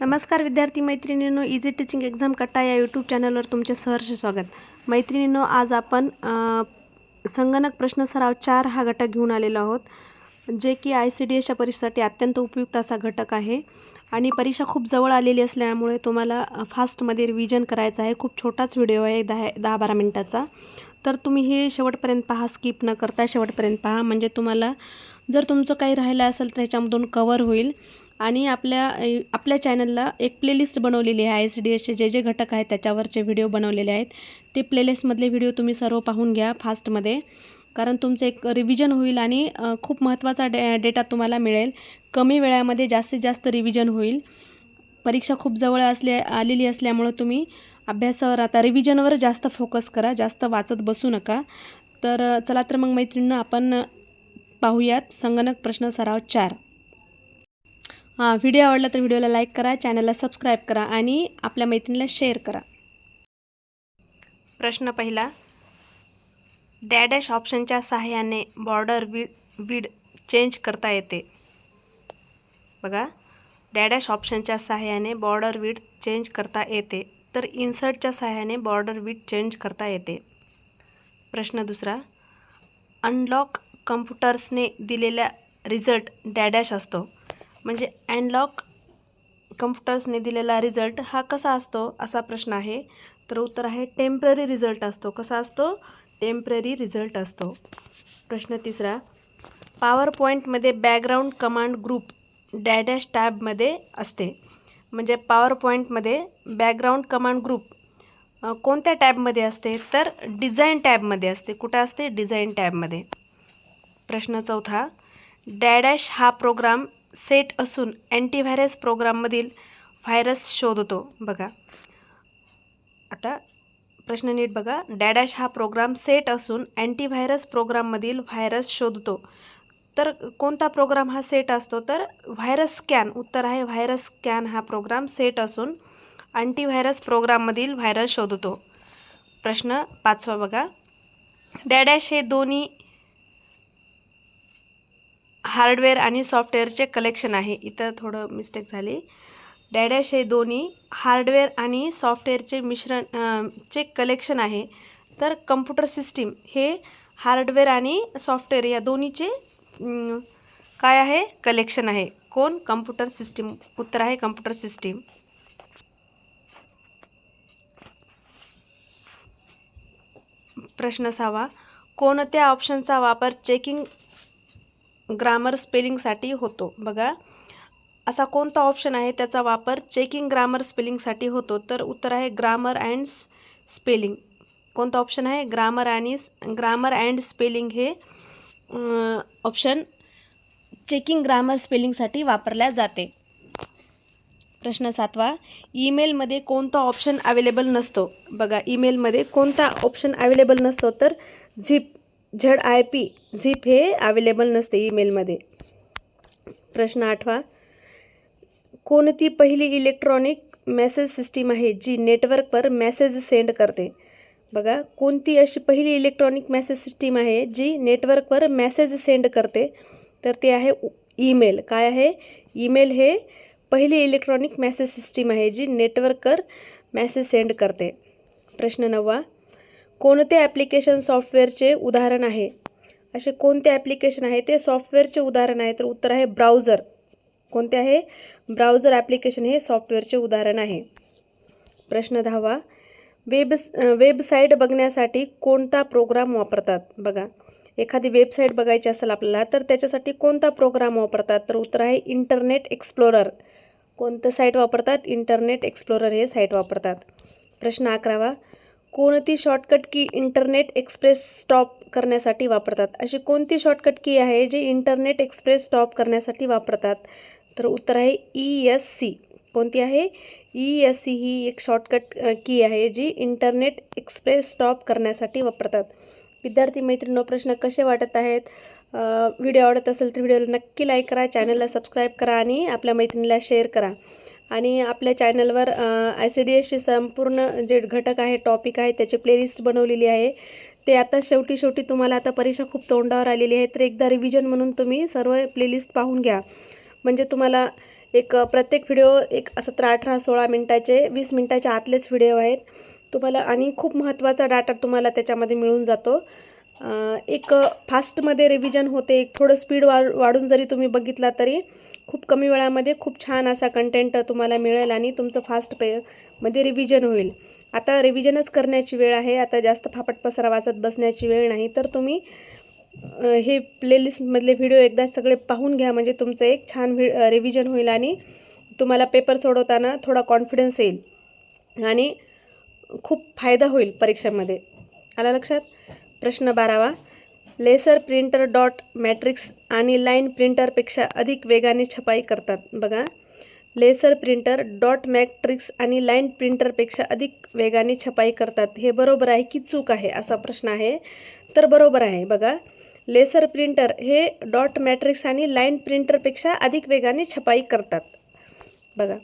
नमस्कार विद्यार्थी मैत्रिणींनो इझी टीचिंग एक्झाम कट्टा या यूट्यूब चॅनलवर तुमचे सहर्ष स्वागत. मैत्रिणींनो आज आपण संगणक प्रश्न सराव चार हा घटक घेऊन आलेलो आहोत जे की आय सी डी एसच्या परीक्षेसाठी अत्यंत उपयुक्त असा घटक आहे आणि परीक्षा खूप जवळ आलेली असल्यामुळे तुम्हाला फास्टमध्ये रिव्हिजन करायचं आहे. खूप छोटाच व्हिडिओ आहे दहा दहा बारा मिनटाचा. तर तुम्ही हे शेवटपर्यंत पहा स्किप न करता शेवटपर्यंत पहा. म्हणजे तुम्हाला जर तुमचं काही राहिलं असेल तर ह्याच्यामधून कवर होईल. आणि आपल्या आपल्या चॅनलला एक प्लेलिस्ट बनवलेली आहे आय सी डी एसचे जे जे घटक आहेत त्याच्यावरचे व्हिडिओ बनवलेले आहेत. ते प्लेलिस्टमधले व्हिडिओ तुम्ही सर्व पाहून घ्या फास्टमध्ये कारण तुमचं एक रिव्हिजन होईल आणि खूप महत्त्वाचा डे डेटा तुम्हाला मिळेल. कमी वेळामध्ये जास्तीत जास्त रिव्हिजन होईल. परीक्षा खूप जवळ असल्या आलेली असल्यामुळं तुम्ही अभ्यासावर आता रिव्हिजनवर जास्त फोकस करा जास्त वाचत बसू नका. तर चला तर मग मैत्रिणींनो आपण पाहूयात संगणक प्रश्न सराव चार. हां व्हिडिओ आवडला तर व्हिडिओला लाईक करा चॅनलला सबस्क्राईब करा आणि आपल्या मैत्रिणीला शेअर करा. प्रश्न पहिला. डॅडॅश ऑप्शनच्या सहाय्याने बॉर्डर वि विड चेंज करता येते. बघा. डॅडॅश ऑप्शनच्या सहाय्याने बॉर्डर विड चेंज करता येते तर इन्सर्टच्या सहाय्याने बॉर्डर विड चेंज करता येते. प्रश्न दुसरा. अनलॉक कम्प्युटर्सने दिलेला रिझल्ट डॅडॅश असतो. म्हणजे अँडलॉक कम्प्युटर्सने दिलेला रिझल्ट हा कसा असतो असा प्रश्न आहे. तर उत्तर आहे टेंपररी रिझल्ट असतो. कसा असतो? टेंपररी रिझल्ट असतो. प्रश्न तिसरा पॉवर पॉईंटमध्ये बॅकग्राऊंड कमांड ग्रुप डॅडॅश टॅबमध्ये असते. म्हणजे पॉवर पॉईंटमध्ये बॅकग्राऊंड कमांड ग्रुप कोणत्या टॅबमध्ये असते? तर डिझाईन टॅबमध्ये असते. कुठं असते? डिझाईन टॅबमध्ये. प्रश्न चौथा डॅडॅश हा प्रोग्राम सेट असून अँटीव्हायरस प्रोग्राममधील व्हायरस शोधतो. बघा. आता प्रश्न नीट बघा. डॅडॅश हा प्रोग्राम सेट असून अँटीव्हायरस प्रोग्राममधील व्हायरस शोधतो. तर कोणता प्रोग्राम हा सेट असतो? तर व्हायरस स्कॅन उत्तर आहे व्हायरस स्कॅन हा प्रोग्राम सेट असून अँटीव्हायरस प्रोग्राममधील व्हायरस शोधतो. प्रश्न पाचवा बघा. डॅडॅश हे दोन्ही हार्डवेअर आणि सॉफ्टवेअरचे कलेक्शन आहे. इथं थोडं मिस्टेक झाली. डॅडॅश हे दोन्ही हार्डवेअर आणि सॉफ्टवेअरचे मिश्रण चे कलेक्शन आहे. तर कम्प्युटर सिस्टीम हे हार्डवेअर आणि सॉफ्टवेअर या दोन्हीचे काय आहे? कलेक्शन आहे. कोण? Computer system. उत्तर आहे कम्प्युटर सिस्टीम. प्रश्न सहावा. कोणत्या ऑप्शनचा वापर चेकिंग ग्रामर स्पेलिंगसाठी होतो. बघा असा कोणता ऑप्शन आहे? त्याचा वापर चेकिंग ग्रामर स्पेलिंगसाठी होतो. तर उत्तर आहे ग्रामर अँड स्पेलिंग कोणता ऑप्शन आहे? ग्रामर आणि ग्रामर अँड स्पेलिंग हे ऑप्शन चेकिंग ग्रामर स्पेलिंगसाठी वापरल्या जाते. प्रश्न सातवा ईमेलमध्ये कोणता ऑप्शन अवेलेबल नसतो? बघा ईमेलमध्ये कोणता ऑप्शन अवेलेबल नसतो? तर झिप झड आय पी झिप हे अवेलेबल नसते ईमेलमध्ये प्रश्न आठवा. कोणती पहिली इलेक्ट्रॉनिक मेसेज सिस्टीम आहे जी नेटवर्कवर मेसेज सेंड करते? बघा कोणती अशी पहिली इलेक्ट्रॉनिक मेसेज सिस्टीम आहे जी नेटवर्कवर मेसेज सेंड करते? तर ते आहे ईमेल काय आहे? ईमेल हे पहिली इलेक्ट्रॉनिक मेसेज सिस्टीम आहे जी नेटवर्कवर मेसेज सेंड करते. प्रश्न नववा. कोणते ॲप्लिकेशन सॉफ्टवेअरचे उदाहरण आहे? असे कोणते ॲप्लिकेशन आहे? ते सॉफ्टवेअरचे उदाहरण आहे. तर उत्तर आहे ब्राउझर कोणते आहे? ब्राउझर ॲप्लिकेशन हे सॉफ्टवेअरचे उदाहरण आहे. प्रश्न दहावा. वेब वेबसाईट बघण्यासाठी कोणता प्रोग्राम वापरतात? बघा. एखादी वेबसाईट बघायची असेल आपल्याला तर त्याच्यासाठी कोणता प्रोग्राम वापरतात? तर उत्तर आहे इंटरनेट एक्सप्लोरर कोणतं साईट वापरतात? इंटरनेट एक्सप्लोरर हे साईट वापरतात. प्रश्न अकरावा. कोणती शॉर्टकट की इंटरनेट एक्सप्रेस स्टॉप करण्यासाठी वापरतात? अशी कोणती शॉर्टकट की आहे जी इंटरनेट एक्सप्रेस स्टॉप करण्यासाठी वापरतात? तर उत्तर आहे ई एस सी कोणती आहे? ई एस सी ही एक शॉर्टकट की आहे जी इंटरनेट एक्सप्रेस स्टॉप करण्यासाठी वापरतात. विद्यार्थी मैत्रिणींनो प्रश्न कसे वाटत आहेत? व्हिडिओ आवडत असेल तर व्हिडिओला नक्की लाईक करा चॅनलला सबस्क्राईब करा आणि आपल्या मैत्रिणीला शेअर करा. आणि आपल्या चॅनलवर आय सी डी एसचे संपूर्ण जे घटक आहे टॉपिक आहे त्याची प्लेलिस्ट बनवलेली आहे. ते आता शेवटी शेवटी तुम्हाला आता परीक्षा खूप तोंडावर आलेली आहे तर एकदा रिव्हिजन म्हणून तुम्ही सर्व प्लेलिस्ट पाहून घ्या. म्हणजे तुम्हाला एक प्रत्येक व्हिडिओ एक सतरा अठरा सोळा मिनटाचे वीस मिनटाच्या आतलेच व्हिडिओ आहेत. तुम्हाला आणि खूप महत्त्वाचा डाटा तुम्हाला त्याच्यामध्ये मिळून जातो. एक फास्टमध्ये रिव्हिजन होते एक थोडं स्पीड वाढ वाढून जरी तुम्ही बघितला तरी खूप कमी वेळामध्ये खूप छान असा कंटेंट तुम्हाला मिळेल आणि तुमचं फास्ट पे मध्ये रिव्हिजन होईल. आता रिव्हिजनच करण्याची वेळ आहे. आता जास्त फापट पसरा वाचत बसण्याची वेळ नाही. तर तुम्ही हे प्लेलिस्टमधले व्हिडिओ एकदा सगळे पाहून घ्या. म्हणजे तुमचं एक छान व्हि रिव्हिजन होईल आणि तुम्हाला पेपर सोडवताना थोडा कॉन्फिडन्स येईल. आणि खूप फायदा होईल परीक्षेमध्ये. आला लक्षात? प्रश्न बारावा. लेसर प्रिंटर डॉट मॅट्रिक्स आणि लाईन प्रिंटरपेक्षा अधिक वेगाने छपाई करतात. बघा. लेसर प्रिंटर डॉट मॅट्रिक्स आणि लाईन प्रिंटरपेक्षा अधिक वेगाने छपाई करतात. हे बरोबर आहे की चूक आहे असा प्रश्न आहे. तर बरोबर आहे. बघा. लेसर प्रिंटर हे डॉट मॅट्रिक्स आणि लाईन प्रिंटरपेक्षा अधिक वेगाने छपाई करतात. बघा.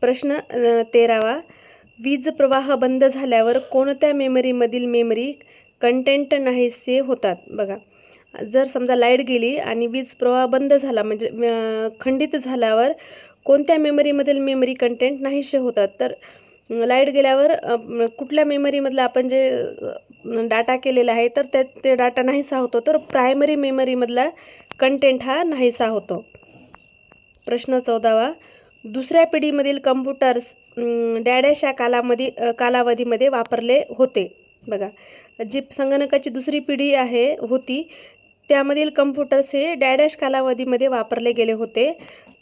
प्रश्न तेरावा. वीज प्रवाह बंद झाल्यावर कोणत्या मेमरीमधील मेमरी कंटेंट नाहीसे होतात. बघा जर समजा लाइट गेली आणि वीज प्रवाह बंद झाला म्हणजे खंडित झाल्यावर कोणत्या मेमरीमधील मेमरी कंटेंट नाहीसे होतात? तर लाइट गेल्यावर कुठल्या मेमरीमधला आपण जे डाटा केलेला आहे तर त्यात ते डाटा नाहीसा होतो. तर प्रायमरी मेमरीमधला कंटेंट हा नाहीसा होतो. प्रश्न चौदावा दुसऱ्या पिढीमधील कम्प्युटर्स डॅडॅशा डॅडॅश कालामध्ये कालावधीमध्ये वापरले होते. बघा जी संगणकाची दुसरी पिढी आहे होती त्यामधील कम्प्युटर्स हे डॅडॅश कालावधीमध्ये वापरले गेले होते.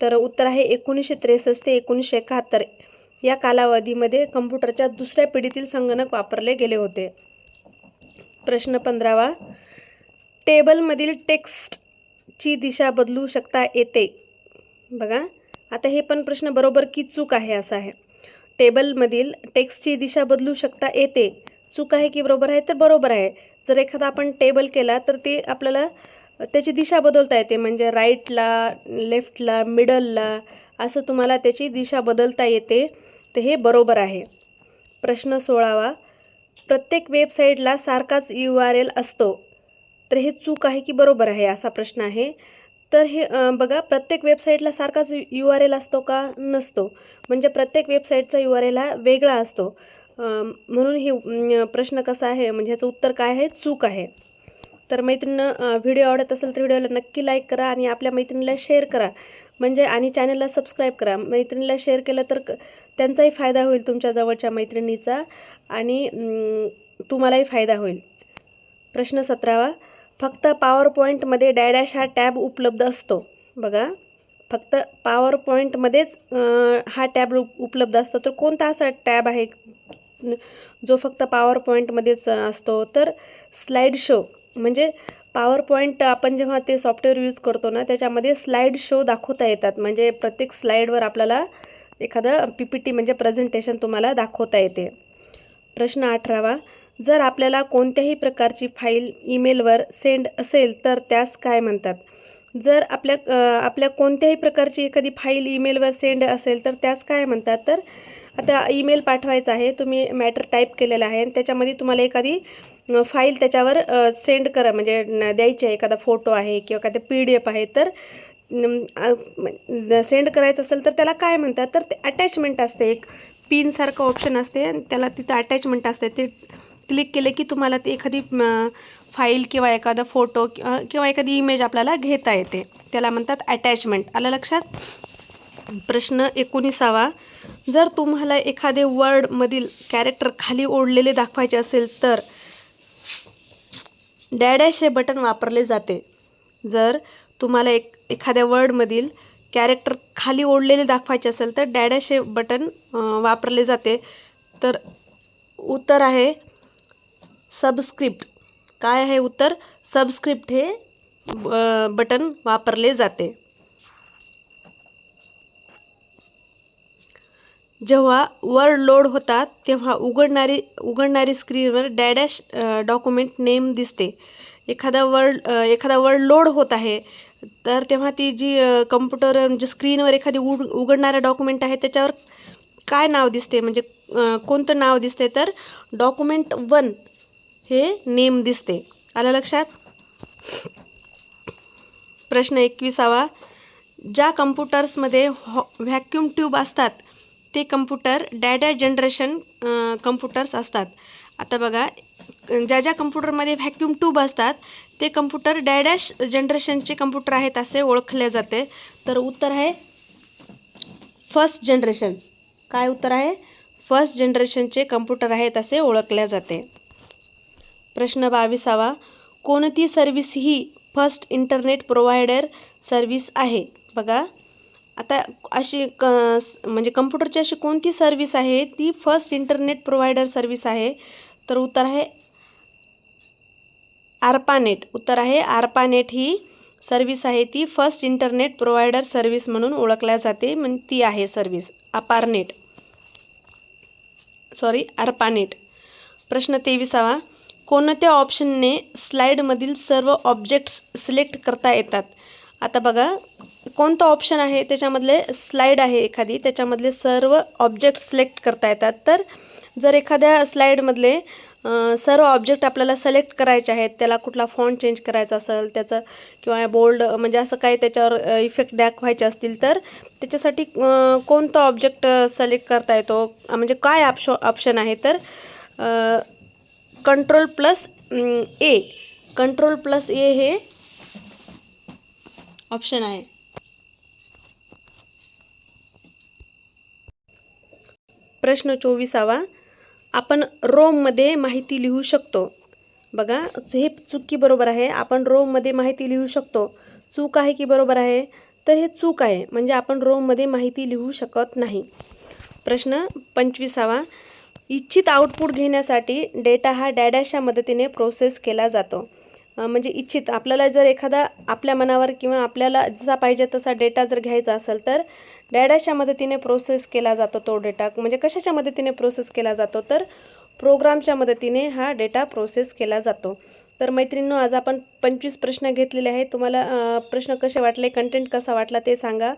तर उत्तर आहे एकोणीसशे त्रेसष्ट ते एकोणीसशे एकाहत्तर या कालावधीमध्ये कम्प्युटरच्या दुसऱ्या पिढीतील संगणक वापरले गेले होते. प्रश्न पंधरावा टेबलमधील टेक्स्टची दिशा बदलू शकता येते? बघा आता हे पण प्रश्न बरोबर की चूक आहे असा आहे. टेबलमधील टेक्स्टची दिशा बदलू शकता येते. चूक आहे की बरोबर आहे तर बरोबर आहे. जर एखादा आपण टेबल केला तर ते आपल्याला त्याची दिशा बदलता येते. म्हणजे राईटला लेफ्टला मिडलला असं तुम्हाला त्याची दिशा बदलता येते. तर हे बरोबर आहे. प्रश्न सोळावा. प्रत्येक वेबसाईटला सारखाच यू आर एल असतो. तर हे चूक आहे की बरोबर आहे असा प्रश्न आहे. तर हे बघा प्रत्येक वेबसाईटला सारखाच यू आर एल असतो का? नसतो. म्हणजे प्रत्येक वेबसाईटचा यू आर एल हा वेगळा असतो. म्हणून हे प्रश्न कसा आहे म्हणजे ह्याचं उत्तर काय आहे चूक आहे. तर मैत्रिणीनं व्हिडिओ आवडत असेल तर व्हिडिओला नक्की लाईक करा आणि आपल्या मैत्रिणीला शेअर करा. म्हणजे आणि चॅनलला सबस्क्राईब करा. मैत्रिणीला शेअर केलं तर क- त्यांचाही फायदा होईल तुमच्या जवळच्या मैत्रिणीचा आणि तुम्हालाही फायदा होईल. प्रश्न सतरावा फक्त पॉवर पॉईंटमध्ये डॅडॅश हा टॅब उपलब्ध असतो. बघा फक्त पॉवर पॉईंटमध्येच हा टॅब उप- उपलब्ध असतो. तर कोणता असा टॅब आहे? जो फक्त पॉवर पॉईंटमध्येच असतो. तर स्लाईड शो म्हणजे पॉवर पॉईंट आपण जेव्हा ते सॉफ्टवेअर यूज करतो ना त्याच्यामध्ये स्लाईड शो दाखवता येतात. म्हणजे प्रत्येक स्लाईडवर आपल्याला एखादं पी पी टी म्हणजे प्रेझेंटेशन तुम्हाला दाखवता येते. प्रश्न अठरावा जर आपल्याला कोणत्याही प्रकारची फाईल ईमेलवर सेंड असेल तर त्यास काय म्हणतात? जर आपल्या आपल्या कोणत्याही प्रकारची एखादी फाईल ईमेलवर सेंड असेल तर त्यास काय म्हणतात? तर आता ईमेल पाठवायचा आहे. तुम्ही मॅटर टाईप केलेला आहे. आणि त्याच्यामध्ये तुम्हाला एखादी फाईल त्याच्यावर सेंड करा. म्हणजे द्यायची आहे. एखादा फोटो आहे किंवा एखादं पी डी एफ आहे. तर सेंड करायचं असेल तर त्याला काय म्हणतात? तर ते अटॅचमेंट असते. एक पिनसारखं ऑप्शन असते. आणि त्याला तिथं अटॅचमेंट असते. ते क्लिक केले की तुम्हाला ती एखादी फाईल किंवा एखादा फोटो किंवा एखादी इमेज आपल्याला घेता येते. त्याला म्हणतात अटॅचमेंट आलं लक्षात? प्रश्न एकोणीसावा. जर तुम्हाला एखादे वर्डमधील कॅरेक्टर खाली ओढलेले दाखवायचे असेल तर डॅडॅश हे बटन वापरले जाते. जर तुम्हाला एक एखाद्या वर्डमधील कॅरेक्टर खाली ओढलेले दाखवायचे असेल तर डॅडॅश हे बटन वापरले जाते. तर उत्तर आहे सबस्क्रिप्ट काय आहे उत्तर? सबस्क्रिप्ट हे ब- बटन वापरले जाते. जेव्हा वर्ड लोड होतात तेव्हा उघडणारी उघडणारी स्क्रीनवर डॅडॅश डॉक्युमेंट नेम दिसते. एखादा वर्ड एखादा वर्ड लोड होत आहे तर तेव्हा ती जी कम्प्युटर म्हणजे स्क्रीनवर एखादी उघ उघडणारं डॉक्युमेंट आहे त्याच्यावर काय नाव दिसते? म्हणजे कोणतं नाव दिसते? तर डॉक्युमेंट वन हे नेम दिसते. आलं लक्षात? प्रश्न एकविसावा. ज्या कम्प्युटर्समध्ये हॉ व्हॅक्यूम ट्यूब असतात ते कम्प्युटर डॅडा जनरेशन कम्प्युटर्स असतात. आता बघा ज्या ज्या कम्प्युटरमध्ये व्हॅक्यूम ट्यूब असतात ते कम्प्युटर डॅडॅश जनरेशनचे कम्प्युटर आहेत असे ओळखले जाते. तर उत्तर आहे फर्स्ट जनरेशन काय उत्तर आहे? फर्स्ट जनरेशनचे कम्प्युटर आहेत असे ओळखले जाते. प्रश्न बावीसावा. कोणती सर्व्हिस ही फर्स्ट इंटरनेट प्रोव्हायडर सर्व्हिस आहे? बघा आता अशी क स- म्हणजे कम्प्युटरची अशी कोणती सर्व्हिस आहे? ती फर्स्ट इंटरनेट प्रोव्हायडर सर्व्हिस आहे. तर उत्तर आहे आर्पानेट उत्तर आहे आर्पानेट ही सर्व्हिस आहे. ती फर्स्ट इंटरनेट प्रोव्हायडर सर्व्हिस म्हणून ओळखल्या जाते. म्हण ती आहे सर्व्हिस अपारनेट सॉरी अर्पानेट प्रश्न तेविसावा. कोणत्या ऑप्शनने स्लाईडमधील सर्व ऑब्जेक्ट्स सिलेक्ट करता येतात? आता बघा कोणतं ऑप्शन आहे? त्याच्यामधले स्लाईड आहे एखादी. त्याच्यामधले सर्व ऑब्जेक्ट सिलेक्ट करता येतात. तर जर एखाद्या स्लाईडमधले सर्व ऑब्जेक्ट आपल्याला सिलेक्ट करायचे आहेत त्याला कुठला फॉन्ट चेंज करायचा असेल त्याचं किंवा बोल्ड म्हणजे असं काही त्याच्यावर इफेक्ट दाखवायचे असतील तर त्याच्यासाठी कोणतं ऑब्जेक्ट सिलेक्ट करता येतो? म्हणजे काय ऑप्श ऑप्शन आहे? तर control plus A control plus A हे ऑप्शन आहे. प्रश्न चोवीसावा. आपण रोममध्ये माहिती लिहू शकतो. बघा हे चुकी बरोबर आहे आपण रोममध्ये माहिती लिहू शकतो. चूक आहे की बरोबर आहे? तर हे चूक आहे म्हणजे आपण रोममध्ये माहिती लिहू शकत नाही. प्रश्न पंचवीसावा. इच्छित आउटपुट घेण्यासाठी डेटा हा डॅडॅशच्या मदतीने प्रोसेस केला जातो. म्हणजे इच्छित आपल्याला जर एखादा आपल्या मनावर किंवा आपल्याला जसा पाहिजे तसा डेटा जर घ्यायचा असेल तर डॅडॅशच्या मदतीने प्रोसेस केला जातो तो डेटा म्हणजे कशाच्या मदतीने प्रोसेस केला जातो? तर प्रोग्रामच्या मदतीने हा डेटा प्रोसेस केला जातो. तर मैत्रिणींनो आज आपण पंचवीस प्रश्न घेतलेले आहेत. तुम्हाला प्रश्न कसे वाटले कंटेंट कसा वाटला ते सांगा.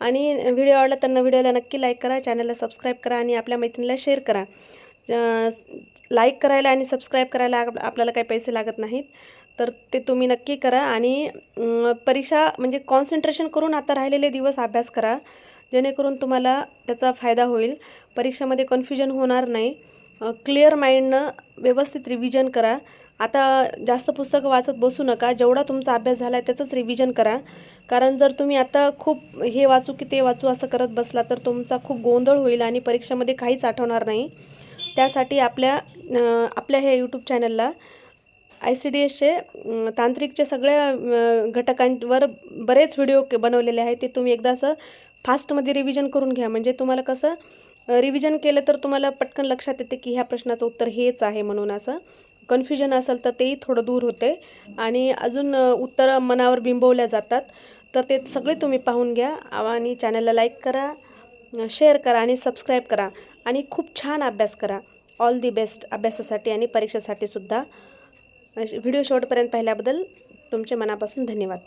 आणि व्हिडिओ आवडला त्यांना व्हिडिओला नक्की लाईक करा चॅनलला सबस्क्राईब करा आणि आपल्या मैत्रिणीला शेअर करा. लाईक करायला आणि सबस्क्राईब करायला आपल्याला काही पैसे लागत नाहीत. तर ते तुम्ही नक्की करा आणि परीक्षा म्हणजे कॉन्सन्ट्रेशन करून आता राहिलेले दिवस अभ्यास करा. जेणेकरून तुम्हाला त्याचा फायदा होईल. परीक्षेमध्ये कन्फ्युजन होणार नाही. क्लिअर माइंडनं व्यवस्थित रिव्हिजन करा. आता जास्त पुस्तकं वाचत बसू नका. जेवढा तुमचा अभ्यास झाला आहे त्याचंच रिव्हिजन करा. कारण जर तुम्ही आता खूप हे वाचू की ते वाचू असं करत बसला तर तुमचा खूप गोंधळ होईल आणि परीक्षेमध्ये काहीच आठवणार नाही. त्यासाठी आपल्या आपल्या ह्या यूट्यूब चॅनलला आय सी डी एसचे तांत्रिकचे सगळ्या घटकांवर बरेच व्हिडिओ के- बनवलेले आहेत. ते तुम्ही एकदा असं फास्टमध्ये रिव्हिजन करून घ्या. म्हणजे तुम्हाला कसं रिव्हिजन केलं तर तुम्हाला पटकन लक्षात येते की ह्या प्रश्नाचं उत्तर हेच आहे म्हणून असं. कन्फ्युजन असेल तर तेही थोडं दूर होते. आणि अजून उत्तरं मनावर बिंबवल्या जातात. तर ते सगळे तुम्ही पाहून घ्या आणि चॅनलला लाईक करा शेअर करा आणि सबस्क्राईब करा. आणि खूप छान अभ्यास करा. ऑल दी बेस्ट अभ्यासासाठी आणि परीक्षेसाठी सुद्धा. व्हिडिओ शेवटपर्यंत पाहिल्याबद्दल तुमचे मनापासून धन्यवाद.